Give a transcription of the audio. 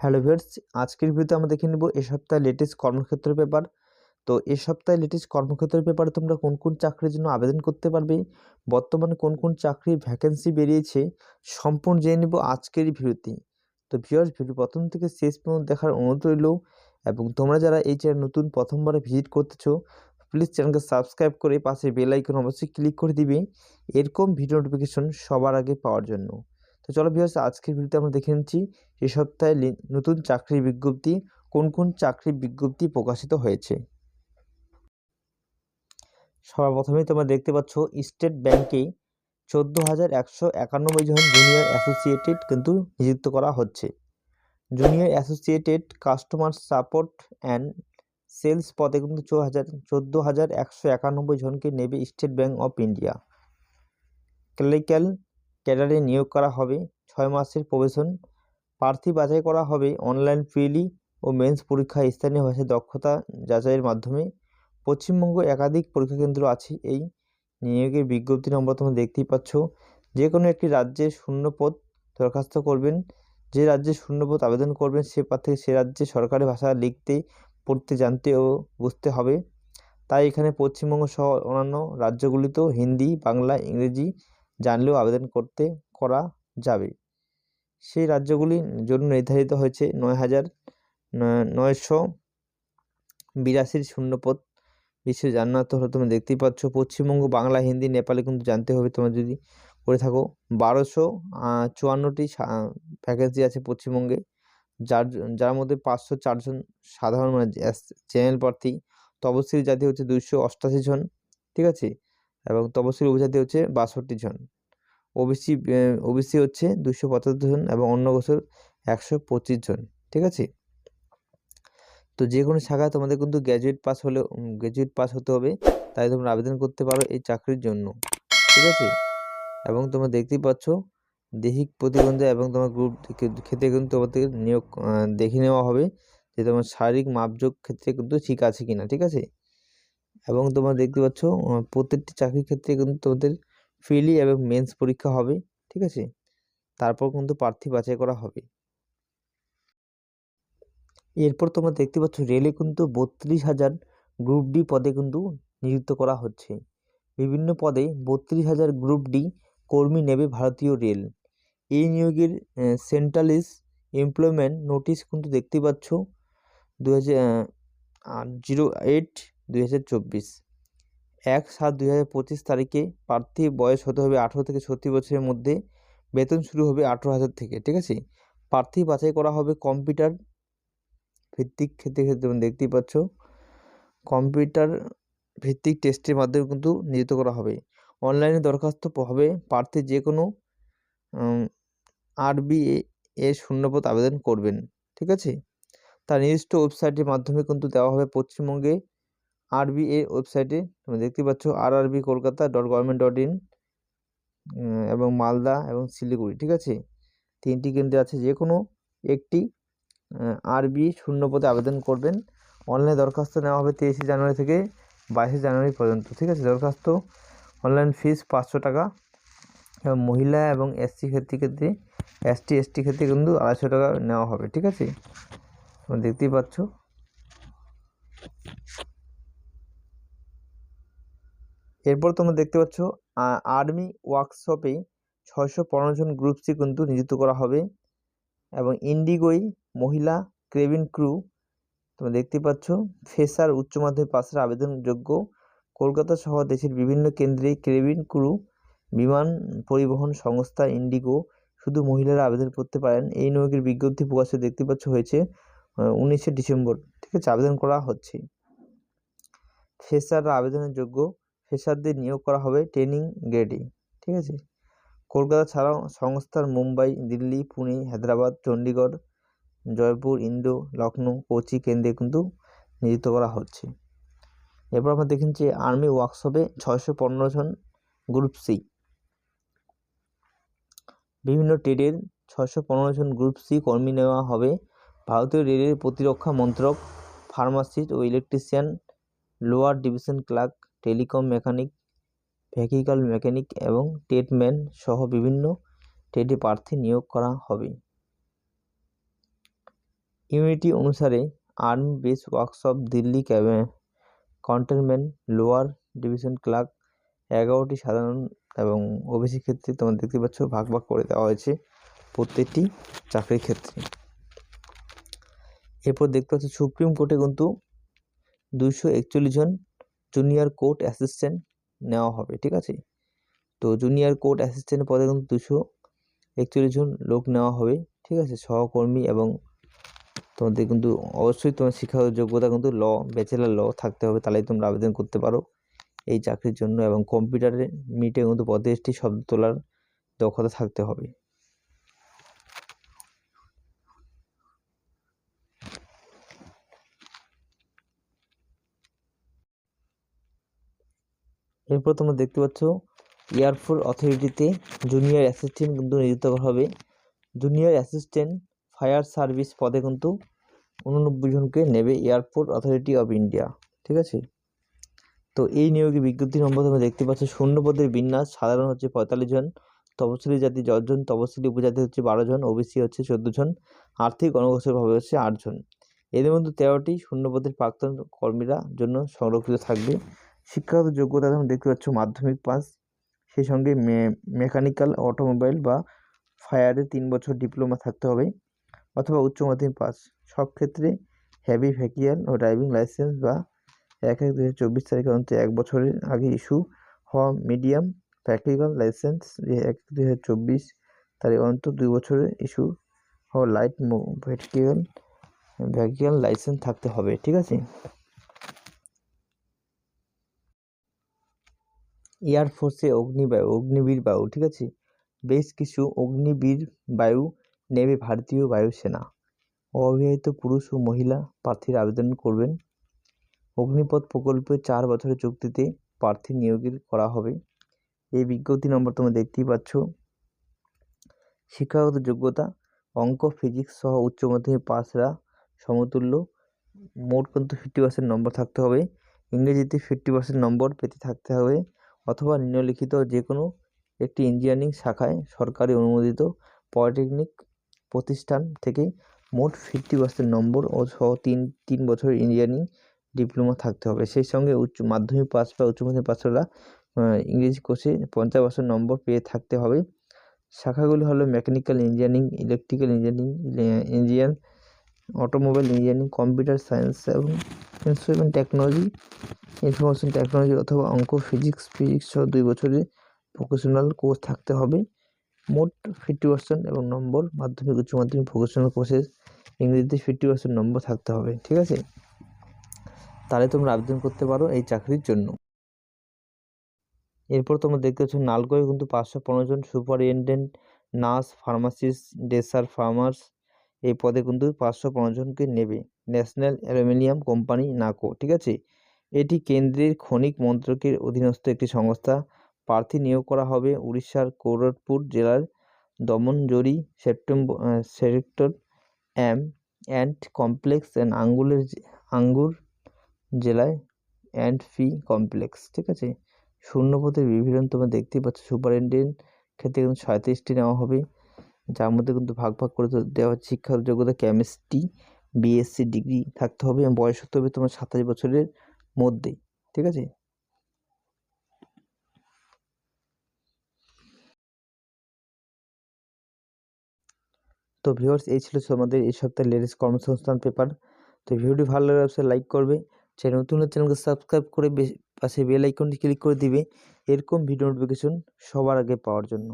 Hello viewers, আজকের ভিডিওতে আমরা দেখে নেব এ সপ্তাহে লেটেস্ট কর্মক্ষেত্র পেপার তো এ সপ্তাহে লেটেস্ট কর্মক্ষেত্র পেপারে তোমরা কোন কোন চাকরির জন্য আবেদন করতে পারবে, বর্তমানে কোন কোন চাকরির ভ্যাকেন্সি বেরিয়েছে, সম্পূর্ণ জেনে নেব আজকের ভিডিওতে। তো ভিউয়ার্স ভিডিও প্রথম থেকে শেষ পর্যন্ত দেখার অনুরোধ রইল এবং তোমরা যারা এই চ্যানেল নতুন প্রথমবার ভিজিট করতেছো প্লিজ চ্যানেলকে সাবস্ক্রাইব করে পাশে বেল আইকন অবশ্যই ক্লিক করে দিবে। এরকম ভিডিও নোটিফিকেশন সবার আগে পাওয়ার জন্য। তো চলো ভিউয়ার্স আজকের ভিডিওতে আমরা দেখে নিচ্ছি এ সপ্তাহে নতুন চাকরির বিজ্ঞপ্তি, কোন কোন চাকরির বিজ্ঞপ্তি প্রকাশিত হয়েছে। সবার প্রথমেই তোমরা দেখতে পাচ্ছ, স্টেট ব্যাংকে চোদ্দ হাজার একশো একানব্বই জন জুনিয়র অ্যাসোসিয়েটেড কিন্তু নিযুক্ত করা হচ্ছে। Junior associated customer support and sales পদে কিন্তু চো হাজার, চোদ্দ হাজার একশো একানব্বই জনকে নেবে State Bank of India. Clinical ক্যাডারে নিয়োগ করা হবে। ছয় মাসের প্রবেশন। প্রার্থী বাছাই করা হবে অনলাইন প্রিলি ও মেন্স পরীক্ষা স্থানীয় ভাষায় দক্ষতা যাচাইয়ের মাধ্যমে। পশ্চিমবঙ্গ একাধিক পরীক্ষা কেন্দ্র আছে। এই নিয়োগের বিজ্ঞপ্তি নম্বর তোমরা দেখতেই পাচ্ছ। যে কোনো একটি রাজ্যে শূন্যপদ দরখাস্ত করবেন। যে রাজ্যে শূন্যপদ আবেদন করবেন, সে প্রার্থীকে সে রাজ্যে সরকারি ভাষা লিখতে, পড়তে, জানতে ও বুঝতে হবে। তাই এখানে পশ্চিমবঙ্গ সহ অন্যান্য রাজ্যগুলিতেও হিন্দি, বাংলা, ইংরেজি জানলেও আবেদন করতে করা যাবে। সেই রাজ্যগুলির জন্য নির্ধারিত হয়েছে নয় হাজার নয়শো বিরাশির শূন্যপদ। বিষয়ে জান্নাত হলে তুমি দেখতেই পাচ্ছ, পশ্চিমবঙ্গ, বাংলা, হিন্দি, নেপালে কিন্তু জানতে হবে, তোমার যদি করে থাকো। বারোশো চুয়ান্নটি ভ্যাকেন্সি আছে পশ্চিমবঙ্গে, যার যার মধ্যে পাঁচশো চারজন সাধারণ মানে চ্যানেল প্রার্থী। তপশিলি জাতি হচ্ছে দুইশো অষ্টাশি জন, ঠিক আছে? এবং তপশিলি উপজাতি হচ্ছে বাষট্টি জন। ওবিসি ওবিসি হচ্ছে দুশো পঁচাত্তর জন এবং অন্য বছর একশো পঁচিশ জন, ঠিক আছে? তো যে কোনো শাখায় তোমাদের কিন্তু গ্র্যাজুয়েট পাস হলে গ্র্যাজুয়েট পাস হতে হবে, তাই তোমরা আবেদন করতে পারো এই চাকরির জন্য, ঠিক আছে? এবং তোমরা দেখতেই পাচ্ছ, দেহিক প্রতিবন্ধী এবং তোমার গ্রুপ ক্ষেত্রে কিন্তু তোমাদের নিয়োগ দেখে নেওয়া হবে যে তোমার শারীরিক মাপযোগ ক্ষেত্রে কিন্তু ঠিক আছে কিনা, ঠিক আছে? এবং তোমরা দেখতে পাচ্ছ প্রত্যেকটি চাকরির ক্ষেত্রে কিন্তু তোমাদের ফিলি এবং মেন্স পরীক্ষা হবে, ঠিক আছে? তারপর কিন্তু প্রার্থী বাছাই করা হবে। এরপর তোমরা দেখতে পাচ্ছ, রেলে কিন্তু বত্রিশ হাজার গ্রুপ ডি পদে কিন্তু নিযুক্ত করা হচ্ছে। বিভিন্ন পদে বত্রিশ হাজার গ্রুপ ডি কর্মী নেবে ভারতীয় রেল। এই নিয়োগের সেন্ট্রালিস এমপ্লয়মেন্ট নোটিশ কিন্তু দেখতে পাচ্ছ দু হাজার জিরো, এইট এক সাত দুই হাজার পঁচিশ তারিখে প্রার্থী বয়স হতে হবে আঠেরো থেকে ছত্রিশ বছরের মধ্যে। বেতন শুরু হবে আঠেরো হাজার থেকে, ঠিক আছে? প্রার্থী বাছাই করা হবে কম্পিউটার ভিত্তিক ক্ষেত্রে ক্ষেত্রে দেখতেই পাচ্ছ। কম্পিউটার ভিত্তিক টেস্টের মাধ্যমে কিন্তু নিযুক্ত করা হবে। অনলাইনে দরখাস্ত হবে প্রার্থী যে কোনো আরবি এ শূন্যপদ আবেদন করবেন, ঠিক আছে? তার নির্দিষ্ট ওয়েবসাইটের মাধ্যমে কিন্তু দেওয়া হবে পশ্চিমবঙ্গে আরবি এ ওয়েবসাইটে তুমি দেখতে পাচ্ছ R RB Kolkata dot government dot in এবং মালদা এবং শিলিগুড়ি, ঠিক আছে? তিনটি কেন্দ্রে আছে যে কোনো একটি আরবি শূন্য পদে আবেদন করবেন। অনলাইনে দরখাস্ত নেওয়া হবে তেইশে জানুয়ারি থেকে বাইশে জানুয়ারি পর্যন্ত, ঠিক আছে? দরখাস্ত অনলাইন ফিস পাঁচশো টাকা। এবং মহিলা এবং এসসি ক্ষেত্রে ক্ষেত্রে এসটি এসটি ক্ষেত্রে কিন্তু আড়াইশো টাকা নেওয়া হবে, ঠিক আছে? তোমরা দেখতেই পাচ্ছ। এরপর তোমরা দেখতে পাচ্ছ আর্মি ওয়ার্কশপে ছয়শো পনেরো জন গ্রুপ সি কিন্তু নিযুক্ত করা হবে এবং ইন্ডিগোই মহিলা ক্রেবিন ক্রু, তোমরা দেখতে পাচ্ছ, ফেসার উচ্চ মাধ্যমিক পাশের আবেদনযোগ্য। কলকাতা সহ দেশের বিভিন্ন কেন্দ্রে ক্রেবিন ক্রু বিমান পরিবহন সংস্থা ইন্ডিগো শুধু মহিলারা আবেদন করতে পারেন, এই নিয়োগের বিজ্ঞপ্তি প্রকাশিত দেখতে পাচ্ছ হয়েছে উনিশে ডিসেম্বর ঠিক আছে আবেদন করা হচ্ছে। ফেসাররা আবেদনের যোগ্য ফেসারদের নিয়োগ করা হবে ট্রেনিং গ্রেডে, ঠিক আছে? কলকাতা ছাড়াও সংস্থার মুম্বাই, দিল্লি, পুনে, হায়দ্রাবাদ চণ্ডীগড় জয়পুর ইন্দো লখনৌ কোচি কেন্দ্রে কিন্তু নিযুক্ত করা হচ্ছে। এরপর আমরা যে আর্মি ওয়ার্কশপে ছয়শো পনেরো জন গ্রুপ সি। বিভিন্ন ট্রেডের ছয়শো পনেরো জন গ্রুপ সি কর্মী নেওয়া হবে। ভারতীয় রেলের প্রতিরক্ষা মন্ত্রক, ফার্মাসিস্ট ও electrician, lower division clerk telecom mechanic vehicle mechanic এবং ট্রেডম্যান সহ বিভিন্ন ট্রেডে প্রার্থী নিয়োগ করা হবে। ইউনিটি অনুসারে আর্মি বেস ওয়ার্কশপ, দিল্লি ক্যাবে কন্টেনমেন্ট লোয়ার ডিভিশন ক্লার্ক, এগারোটি সাধারণ এবং ওবিসি ক্ষেত্রে তোমরা দেখতে পাচ্ছ ভাগ ভাগ করে দেওয়া হয়েছে প্রত্যেকটি চাকরির ক্ষেত্রে। এরপর দেখতে পাচ্ছ সুপ্রিম কোর্টে কিন্তু দুইশো একচল্লিশ জন জুনিয়র কোর্ট অ্যাসিস্ট্যান্ট নেওয়া হবে, ঠিক আছে? তো জুনিয়র কোর্ট অ্যাসিস্ট্যান্ট পদে কিন্তু দুশো একচল্লিশ জন লোক নেওয়া হবে, ঠিক আছে? সহকর্মী এবং তোমাদের কিন্তু অবশ্যই তোমার শিক্ষাগত যোগ্যতা কিন্তু ল ব্যাচেলার ল থাকতে হবে, তাহলেই তোমরা আবেদন করতে পারো এই চাকরির জন্য এবং কম্পিউটারে মিটে কিন্তু পঁয়ত্রিশটি শব্দ তোলার দক্ষতা থাকতে হবে। এরপর তোমরা দেখতে পাচ্ছ এয়ারফোর্স অথরিটিতে জুনিয়র অ্যাসিস্ট্যান্ট কিন্তু নিযুক্ত হবে। জুনিয়র অ্যাসিস্ট্যান্ট ফায়ার সার্ভিস পদে কিন্তু উননব্বই জনকে নেবে এয়ারপোর্ট অথরিটি অফ ইন্ডিয়া ঠিক আছে? তো এই নিয়োগে বিজ্ঞপ্তি নম্বর তোমরা দেখতে পাচ্ছ শূন্য পদের বিন্যাস, সাধারণ হচ্ছে পঁয়তাল্লিশ জন, তপশিলি জাতি দশজন তপশিলি উপজাতি হচ্ছে বারো জন, ওবিসি হচ্ছে চোদ্দ জন, আর্থিক অনগ্রসরভাবে হচ্ছে আটজন এদের মধ্যে তেরোটি শূন্য পদের প্রাক্তন কর্মীরা জন্য সংরক্ষিত থাকবে। শিক্ষাগত যোগ্যতা তোমরা দেখতে পাচ্ছ, মাধ্যমিক পাস সেই সঙ্গে মেকানিক্যাল অটোমোবাইল বা ফায়ারে তিন বছর ডিপ্লোমা থাকতে হবে অথবা উচ্চ মাধ্যমিক পাস সব ক্ষেত্রে হেভি ভেহিক্যাল ও ড্রাইভিং লাইসেন্স বা এক এক দু হাজার চব্বিশ তারিখের অন্তত এক বছরের আগে ইস্যু হওয়া মিডিয়াম প্র্যাকটিক্যাল লাইসেন্স এক দু হাজার চব্বিশ তারিখ অন্তত দুই বছরের ইস্যু হওয়া লাইট ভেহিক্যাল ভেহিক্যাল লাইসেন্স থাকতে হবে, ঠিক আছে? এয়ারফোর্সে অগ্নিবায়ু অগ্নিবীর বায়ু ঠিক আছে? বেশ কিছু অগ্নিবীর বায়ু নেবে ভারতীয় বায়ুসেনা। অবিবাহিত পুরুষ ও মহিলা প্রার্থীরা আবেদন করবেন। অগ্নিপথ প্রকল্পে চার বছরের চুক্তিতে প্রার্থী নিয়োগের করা হবে। এই বিজ্ঞপ্তি নম্বর তোমরা দেখতেই পাচ্ছ। শিক্ষাগত যোগ্যতা, অঙ্ক, ফিজিক্স সহ উচ্চ মাধ্যমিক পাসরা সমতুল্য। মোট কিন্তু ফিফটি পার্সেন্ট নম্বর থাকতে হবে। ইংরেজিতে ফিফটি পার্সেন্ট নম্বর পেতে থাকতে হবে। অথবা নিম্নলিখিত যে কোনো একটি ইঞ্জিনিয়ারিং শাখায় সরকারি অনুমোদিত পলিটেকনিক প্রতিষ্ঠান থেকে মোট ফিফটি পার্সেন্ট নম্বর ও সহ তিন তিন বছরের ইঞ্জিনিয়ারিং ডিপ্লোমা থাকতে হবে। সেই সঙ্গে উচ্চ মাধ্যমিক পাস বা উচ্চ মাধ্যমিক পাসরা ইংরেজি কোর্সে পঞ্চাশ পার্সেন্ট নম্বর পেয়ে থাকতে হবে। শাখাগুলি হলো mechanical engineering electrical engineering engineer automobile engineering computer science এবং ইনস্ট্রুমেন্ট টেকনোলজি ইনফরমেশন টেকনোলজি অথবা অঙ্ক ফিজিক্স ফিজিক্স সহ দুই বছরের ভোকেশনাল কোর্স থাকতে হবে। মোট ফিফটি পার্সেন্ট এবং নম্বর মাধ্যমিক উচ্চ মাধ্যমিক ভোকেশনাল কোর্সের ইংরেজিতে ফিফটি পার্সেন্ট নম্বর থাকতে হবে, ঠিক আছে? তাহলে তোমরা আবেদন করতে পারো এই চাকরির জন্য। এরপর তোমরা দেখতে পাচ্ছ নালগোয় কিন্তু পাঁচশো পনেরো জন superintendent nurse, pharmacist dresser farmers এই পদে কিন্তু পাঁচশো পনেরো জনকে নেবে। ন্যাশনাল অ্যালুমিনিয়াম কোম্পানি, নাকো, ঠিক আছে? এটি কেন্দ্রের খনিক মন্ত্রকের অধীনস্থ একটি সংস্থা। প্রার্থী নিয়োগ করা হবে উড়িষ্যার কোরটপুর জেলার Damanjodi September sector M and complex and আঙ্গুলের আঙ্গুর জেলায় অ্যান্ড ফি কমপ্লেক্স, ঠিক আছে? শূন্যপদের বিবরণ তোমরা দেখতেই পাচ্ছ। সুপারিনটেন্ডেন্ট ক্ষেত্রে কিন্তু সাঁত্রিশটি নেওয়া হবে। যার মধ্যে কিন্তু ভাগ ভাগ করে দেওয়া হচ্ছে শিক্ষাগত যোগ্যতা কেমিস্ট্রি বিএসসি ডিগ্রি থাকতে হবে এবং বয়স হতে হবে তোমার সাতাশ বছরের মধ্যে, ঠিক আছে? তো ভিউয়ার্স এই ছিল তোমাদের এই সপ্তাহের লেটেস্ট কর্মসংস্থান পেপার তো ভিডিওটি ভালো লাগলে অবশ্যই লাইক করবে। চ্যানেল নতুন চ্যানেলকে সাবস্ক্রাইব করে পাশে বেল আইকনটি ক্লিক করে দিবে। এরকম ভিডিও নোটিফিকেশন সবার আগে পাওয়ার জন্য।